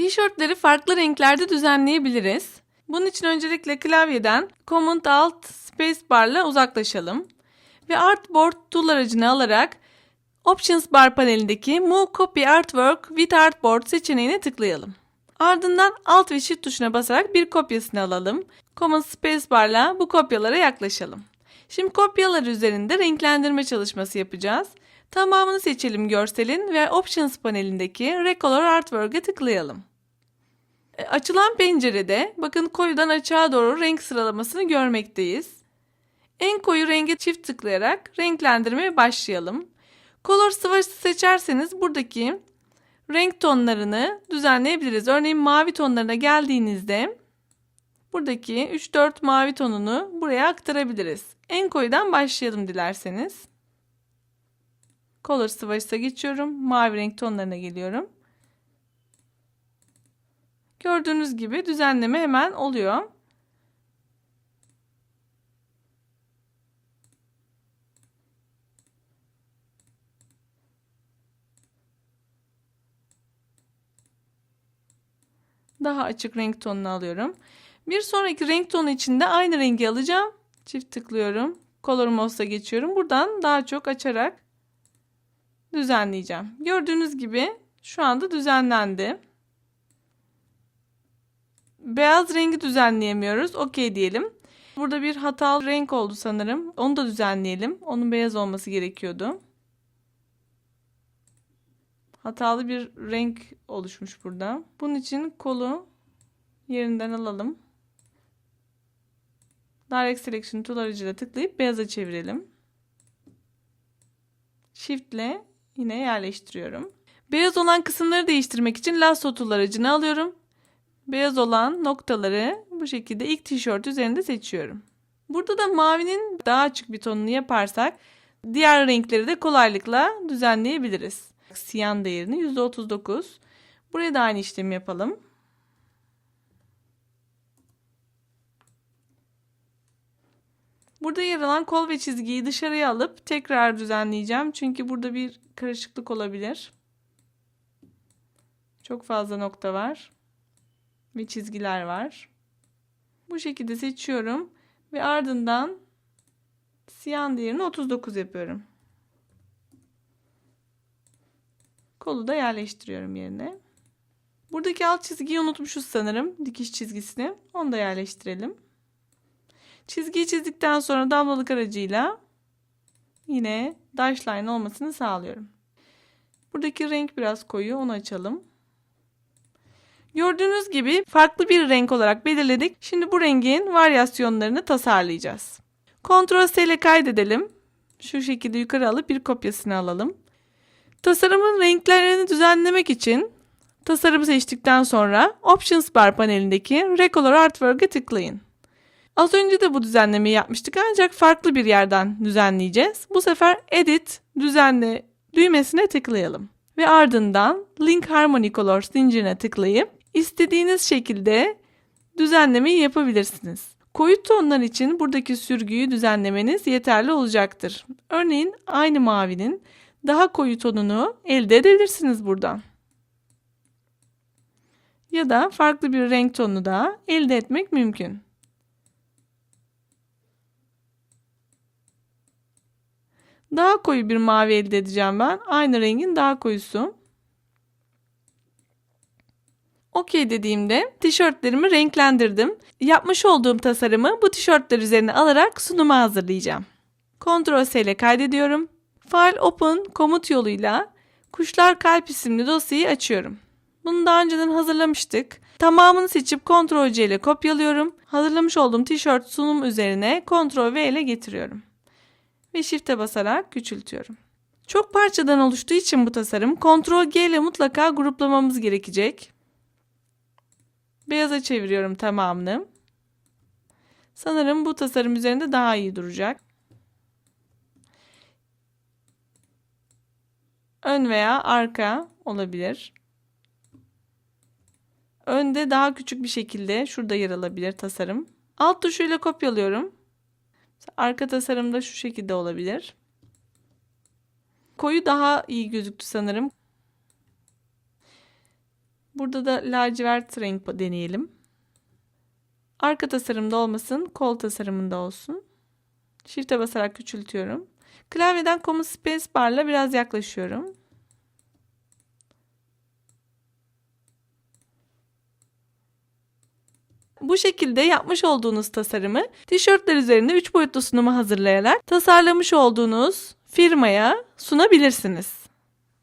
Tişörtleri farklı renklerde düzenleyebiliriz. Bunun için öncelikle klavyeden Command Alt Spacebar'la uzaklaşalım ve Artboard tool aracını alarak Options bar panelindeki Move Copy Artwork with Artboard seçeneğine tıklayalım. Ardından Alt ve Shift tuşuna basarak bir kopyasını alalım. Command Spacebar'la bu kopyalara yaklaşalım. Şimdi kopyalar üzerinde renklendirme çalışması yapacağız. Tamamını seçelim görselin ve Options panelindeki Recolor Artwork'e tıklayalım. E, Açılan pencerede bakın koyudan açığa doğru renk sıralamasını görmekteyiz. En koyu renge çift tıklayarak renklendirmeye başlayalım. Color swatch'ı seçerseniz buradaki renk tonlarını düzenleyebiliriz. Örneğin mavi tonlarına geldiğinizde buradaki 3-4 mavi tonunu buraya aktarabiliriz. En koyudan başlayalım dilerseniz. Color swatch'a geçiyorum. Mavi renk tonlarına geliyorum. Gördüğünüz gibi düzenleme hemen oluyor. Daha açık renk tonunu alıyorum. Bir sonraki renk tonu için de aynı rengi alacağım. Çift tıklıyorum. Color Mouse'a geçiyorum. Buradan daha çok açarak düzenleyeceğim. Gördüğünüz gibi şu anda düzenlendi. Beyaz rengi düzenleyemiyoruz. Okey diyelim. Burada bir hatalı renk oldu sanırım. Onu da düzenleyelim. Onun beyaz olması gerekiyordu. Hatalı bir renk oluşmuş burada. Bunun için kolu yerinden alalım. Direct Selection Tool aracıyla tıklayıp beyaza çevirelim. Shift ile yine yerleştiriyorum. Beyaz olan kısımları değiştirmek için Lasso Tool aracını alıyorum. Beyaz olan noktaları bu şekilde ilk tişört üzerinde seçiyorum. Burada da mavinin daha açık bir tonunu yaparsak diğer renkleri de kolaylıkla düzenleyebiliriz. Siyan değerini %39. Buraya da aynı işlemi yapalım. Burada yer alan kol ve çizgiyi dışarıya alıp tekrar düzenleyeceğim. Çünkü burada bir karışıklık olabilir. Çok fazla nokta var. Ve çizgiler var. Bu şekilde seçiyorum. Ve ardından siyan değerini 39 yapıyorum. Kolu da yerleştiriyorum yerine. Buradaki alt çizgiyi unutmuşuz sanırım. Dikiş çizgisini. Onu da yerleştirelim. Çizgiyi çizdikten sonra damlalık aracıyla yine dash line olmasını sağlıyorum. Buradaki renk biraz koyu. Onu açalım. Gördüğünüz gibi farklı bir renk olarak belirledik. Şimdi bu rengin varyasyonlarını tasarlayacağız. Ctrl S ile kaydedelim. Şu şekilde yukarı alıp bir kopyasını alalım. Tasarımın renklerini düzenlemek için tasarımı seçtikten sonra Options bar panelindeki Recolor Artwork'e tıklayın. Az önce de bu düzenlemeyi yapmıştık ancak farklı bir yerden düzenleyeceğiz. Bu sefer Edit, Düzenle düğmesine tıklayalım. Ve ardından Link Harmony Color zincirine tıklayıp istediğiniz şekilde düzenlemeyi yapabilirsiniz. Koyu tonlar için buradaki sürgüyü düzenlemeniz yeterli olacaktır. Örneğin aynı mavinin daha koyu tonunu elde edebilirsiniz buradan. Ya da farklı bir renk tonunu da elde etmek mümkün. Daha koyu bir mavi elde edeceğim ben. Aynı rengin daha koyusu. OK dediğimde tişörtlerimi renklendirdim. Yapmış olduğum tasarımı bu tişörtler üzerine alarak sunuma hazırlayacağım. Ctrl S ile kaydediyorum. File Open komut yoluyla Kuşlar Kalp isimli dosyayı açıyorum. Bunu daha önceden hazırlamıştık. Tamamını seçip Ctrl C ile kopyalıyorum. Hazırlamış olduğum tişört sunum üzerine Ctrl V ile getiriyorum. Ve Shift'e basarak küçültüyorum. Çok parçadan oluştuğu için bu tasarım Ctrl G ile mutlaka gruplamamız gerekecek. Beyaza çeviriyorum tamamını. Sanırım bu tasarım üzerinde daha iyi duracak. Ön veya arka olabilir. Önde daha küçük bir şekilde şurada yer alabilir tasarım. Alt tuşuyla kopyalıyorum. Arka tasarımda şu şekilde olabilir. Koyu daha iyi gözüktü sanırım. Burada da lacivert renk deneyelim. Arka tasarımda olmasın, kol tasarımında olsun. Shift'e basarak küçültüyorum. Klavyeden Command Space Bar'la biraz yaklaşıyorum. Bu şekilde yapmış olduğunuz tasarımı tişörtler üzerinde 3 boyutlu sunumu hazırlayarak tasarlamış olduğunuz firmaya sunabilirsiniz.